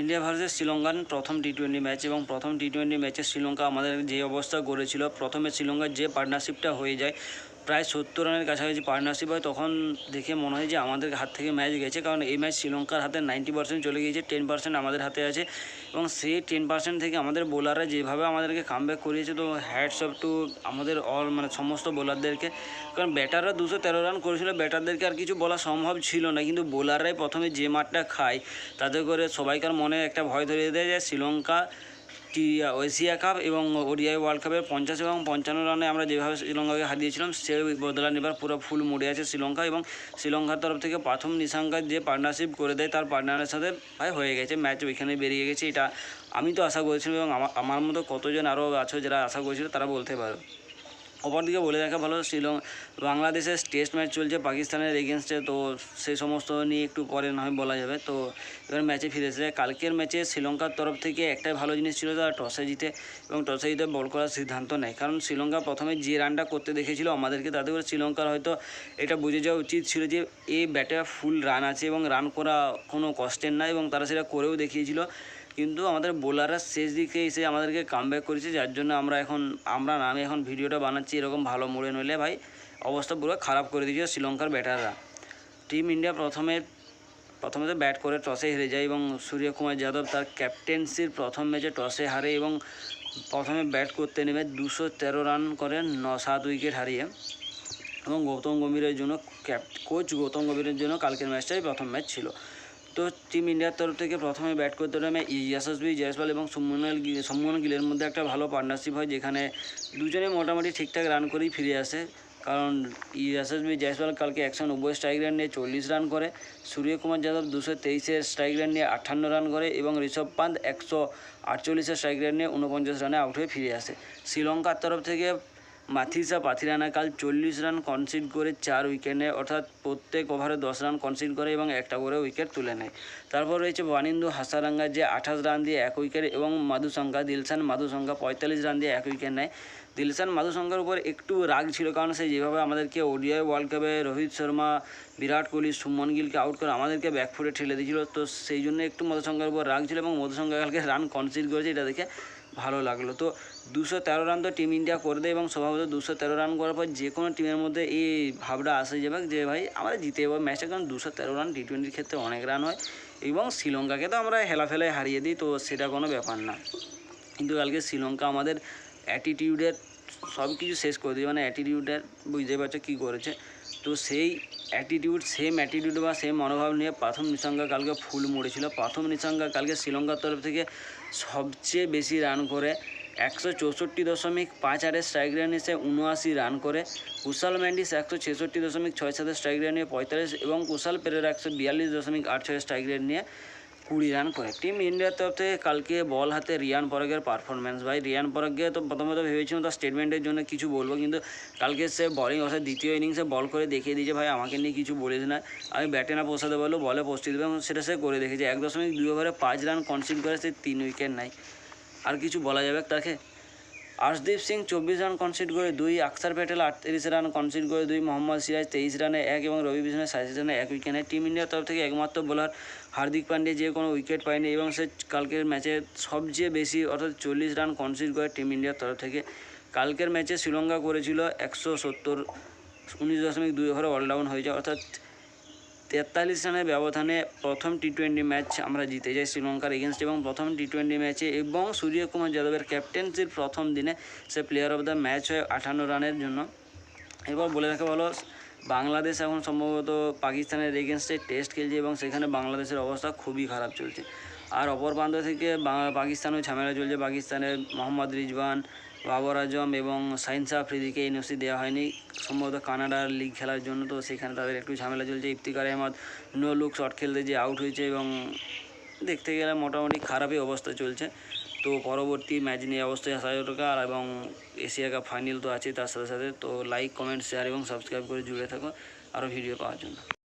India versus শ্রীলঙ্কার প্রথম T twenty match এবং প্রথম টি টোয়েন্টি ম্যাচে শ্রীলঙ্কা আমাদের যে অবস্থা গড়েছিল, প্রথমে শ্রীলঙ্কার যে পার্টনারশিপটা হয়ে যায় প্রায় সত্তর রানের কাছাকাছি পার্টনারশিপ হয়, তখন দেখে মনে হয় যে আমাদের হাত থেকে ম্যাচ গেছে। কারণ এই ম্যাচ শ্রীলঙ্কার হাতে নাইনটি পার্সেন্ট চলে গিয়েছে টেন পার্সেন্ট আমাদের হাতে আছে। এবং সেই টেন পার্সেন্ট থেকে আমাদের বোলাররা যেভাবে আমাদেরকে কামব্যাক করিয়েছে, তো হ্যাডস অফ টু আমাদের অল মানে সমস্ত বোলারদেরকে কারণ ব্যাটাররা দুশো তেরো রান করেছিল, ব্যাটারদেরকে আর কিছু বলা সম্ভব ছিল না। কিন্তু বোলাররাই প্রথমে যে মাঠটা খায়, তাতে করে সবাইকার মনে একটা ভয় ধরিয়ে দেয় যে শ্রীলঙ্কা টি, এশিয়া কাপ এবং ওডিআই ওয়ার্ল্ড কাপের পঞ্চাশ এবং পঞ্চান্ন রানে আমরা যেভাবে শ্রীলঙ্কাকে হারিয়েছিলাম, সে বদলা নেবার পুরো ফুল মুড়ে আছে শ্রীলঙ্কা এবং শ্রীলঙ্কার তরফ থেকে প্রথম নিশাঙ্কার যে পার্টনারশিপ করে দেয় তার পার্টনারের সাথে ভাই হয়ে গেছে ম্যাচ ওইখানে বেরিয়ে গেছে, এটা আমি তো আশা করেছিলাম এবং আমার মতো কতজন আরও আছে যারা আশা করেছিল তারা বলতে পারো। অপরদিকে বলে রাখা ভালো শ্রীলং বাংলাদেশের টেস্ট ম্যাচ চলছে পাকিস্তানের এগেনস্টে তো সেই সমস্ত নিয়ে একটু পরে না হয় বলা যাবে। তো এবার ম্যাচে ফিরে এসেছে কালকের ম্যাচে শ্রীলঙ্কার তরফ থেকে একটাই ভালো জিনিস ছিল তারা টসে জিতে এবং টসে জিতে বল করার সিদ্ধান্ত নেয়। কারণ শ্রীলঙ্কা প্রথমে যে রানটা করতে দেখেছিল আমাদেরকে, তাতে করে শ্রীলঙ্কার হয়তো এটা বুঝে যাওয়া উচিত ছিল যে এই ব্যাটে ফুল রান আছে এবং রান করা কোনো কষ্টের না এবং তারা সেটা করেও দেখিয়েছিল। কিন্তু আমাদের বোলাররা শেষ দিকে এসে আমাদেরকে কামব্যাক করেছে, যার জন্য আমরা এখন, আমরা না আমি এখন ভিডিওটা বানাচ্ছি এরকম ভালো মোড়ে নইলে ভাই অবস্থা পুরো খারাপ করে দিয়েছে শ্রীলঙ্কার ব্যাটাররা। টিম ইন্ডিয়া প্রথমে প্রথমে তো ব্যাট করে টসে হেরে যায় এবং সূর্যকুমার যাদব তার ক্যাপ্টেন্সির প্রথম ম্যাচে টসে হারে এবং প্রথমে ব্যাট করতে নেমে দুশো তেরো রান করে ন সাত উইকেট হারিয়ে এবং গৌতম গম্ভীরের জন্য ক্যাপ কোচ গৌতম গম্ভীরের জন্য কালকের ম্যাচটাই প্রথম ম্যাচ ছিল। তো টিম ইন্ডিয়ার তরফ থেকে প্রথমে ব্যাট করতে নেমে ইয়াশস্বী জয়সওয়াল এবং সুমন গিল সুমন গিলের মধ্যে একটা ভালো পার্টনারশিপ হয়, যেখানে দুজনে মোটামুটি ঠিকঠাক রান করেই ফিরে আসে। কারণ ইয়াশস্বী জয়সওয়াল কালকে একশো নব্বই স্ট্রাইক রান নিয়ে চল্লিশ রান করে সূর্যকুমার যাদব দুশো তেইশের স্ট্রাইক রান নিয়ে আটান্ন রান করে এবং ঋষভ পান্ত একশো আটচল্লিশের স্ট্রাইক রেট নিয়ে উনপঞ্চাশ রানে আউট হয়ে ফিরে আসে। শ্রীলঙ্কার তরফ থেকে মাথিসা পাথিরানা কাল চল্লিশ রান কনসিড করে চার উইকেট নেয়। অর্থাৎ প্রত্যেক ওভারে দশ রান কনসিড করে এবং একটা করে উইকেট তুলে নেয়। তারপর রয়েছে বানিন্দু হাসারাঙ্গা যে আঠাশ রান দিয়ে এক উইকেট এবং মাধুসংখ্যা দিলশান মাধুসংখ্যা পঁয়তাল্লিশ রান দিয়ে এক উইকেট নেয়। দিলশান মাধুসংখ্যার উপর একটু রাগ ছিল কারণ সে যেভাবে আমাদেরকে ওডিআই ওয়ার্ল্ড কাপে রোহিত শর্মা, বিরাট কোহলি, সুমন গিলকে আউট করে আমাদেরকে ব্যাকফুটে ঠেলে দিয়েছিল। তো সেই জন্য একটু মধুসংখ্যার উপর রাগ ছিল এবং মধুসংখ্যা কালকে রান কনসিড করেছে এটা দেখে ভালো লাগল। তো দুশো তেরো রান তো টিম ইন্ডিয়া করে দেয় এবং স্বভাবত দুশো তেরো রান করার পর যে কোনো টিমের মধ্যে এই ভাবটা আসে যাবে যে ভাই আমরা জিতে যাব ম্যাচটা কারণ দুশো তেরো রান টি টোয়েন্টির ক্ষেত্রে অনেক রান হয় এবং শ্রীলঙ্কাকে তো আমরা হেলাফেলায় হারিয়ে দিই, তো সেটা কোনো ব্যাপার না। কিন্তু কালকে শ্রীলঙ্কা আমাদের অ্যাটিটিউডের সব কিছু শেষ করে দিয়েছে মানে অ্যাটিটিউডের বুঝতে পারছ কী করেছে। তো সেই অ্যাটিটিউড সেম অ্যাটিটিউড বা সেম মনোভাব নিয়ে প্রথম নিশঙ্কা কালকে ফুল মরেছিল প্রথম নিশঙ্কা কালকে শ্রীলঙ্কার তরফ থেকে সবচেয়ে বেশি রান করে একশো চৌষট্টি দশমিক পাঁচ আটের স্ট্রাইক রেট এসে উনআশি রান করে। কুশাল ম্যান্ডিস একশো ছেষট্টি দশমিক ছয় সাতের স্ট্রাইক রেট নিয়ে পঁয়তাল্লিশ এবং কুশাল পেরের একশো বিয়াল্লিশ দশমিক আট ছয় স্ট্রাইক রেট নিয়ে কুড়ি রান করে টিম ইন্ডিয়ার তরফ থেকে কালকে বল হাতে রিয়ান পরগের পারফরমেন্স ভাই, রিয়ান পরগকে তো প্রথমত ভেবেছিলাম তার স্টেটমেন্টের জন্য কিছু বলব, কিন্তু কালকে সে বলিং অর্থাৎ দ্বিতীয় ইনিংসে বল করে দেখিয়ে দিয়েছে। ভাই, আমাকে নিয়ে কিছু বলিস না। আমি ব্যাটে না পোষাতে পারল বলে পৌঁছে দেবে এবং সেটা সে করে দেখেছে। এক দশমিক দুই ওভারে পাঁচ রান কনসিড করে সে তিন উইকেট নেয়। আর কিছু বলা যাবে তাকে? আর্শদীপ সিং চব্বিশ রান কনসিড করে দুই, আকসার প্যাটেল আটত্রিশ রান কনসিড করে দুই, মোহাম্মদ সিরাজ তেইশ রানে এক এবং রবি বিষ্ণের সাঁত্রিশ রানে এক উইকেট। টিম ইন্ডিয়ার তরফ থেকে একমাত্র বোলার হার্দিক পান্ডে যে কোনো উইকেট পায়নি এবং সে কালকের ম্যাচে সবচেয়ে বেশি, অর্থাৎ চল্লিশ রান কনসিড করে টিম ইন্ডিয়ার তরফ থেকে। কালকের ম্যাচে শ্রীলঙ্কা করেছিল একশো সত্তর, উনিশ দশমিক দুই ওভারে অলডাউন হয়েছে অর্থাৎ তেতাল্লিশ রানের ব্যবধানে প্রথম টি টোয়েন্টি ম্যাচ আমরা জিতে যাই শ্রীলঙ্কার এগেনস্ট এবং প্রথম টি টোয়েন্টি ম্যাচে এবং সূর্যকুমার যাদবের ক্যাপ্টেন্সির প্রথম দিনে সে প্লেয়ার অফ দ্য ম্যাচ হয় আঠান্ন রানের জন্য। এবার বলে রাখা ভালো বাংলাদেশ এখন সম্ভবত পাকিস্তানের এগেনস্টে টেস্ট খেলছে এবং সেখানে বাংলাদেশের অবস্থা খুবই খারাপ চলছে। আর অপর প্রান্ত থেকে পাকিস্তানেও ঝামেলা চলছে। পাকিস্তানের মোহাম্মদ রিজওয়ান, বাবর আজম এবং সাইন্স আফ্রিদিকে এনওসি দেওয়া হয়নি। সম্ভবত কানাডার লিগ খেলার জন্য, তো সেখানে তাদের একটু ঝামেলা চলছে। Iftikhar Ahmed no look, shot খেলতে যে আউট হয়েছে এবং দেখতে গেলে মোটামুটি খারাপই অবস্থা চলছে। তো পরবর্তী ম্যাচ নিয়ে অবশ্যই আসা দরকার এবং এশিয়া কাপ ফাইনাল তো আছে তার সাথে সাথে। তো লাইক কমেন্ট শেয়ার এবং সাবস্ক্রাইব করে জুড়ে থাকো। আরও ভিডিও পাওয়ার জন্য।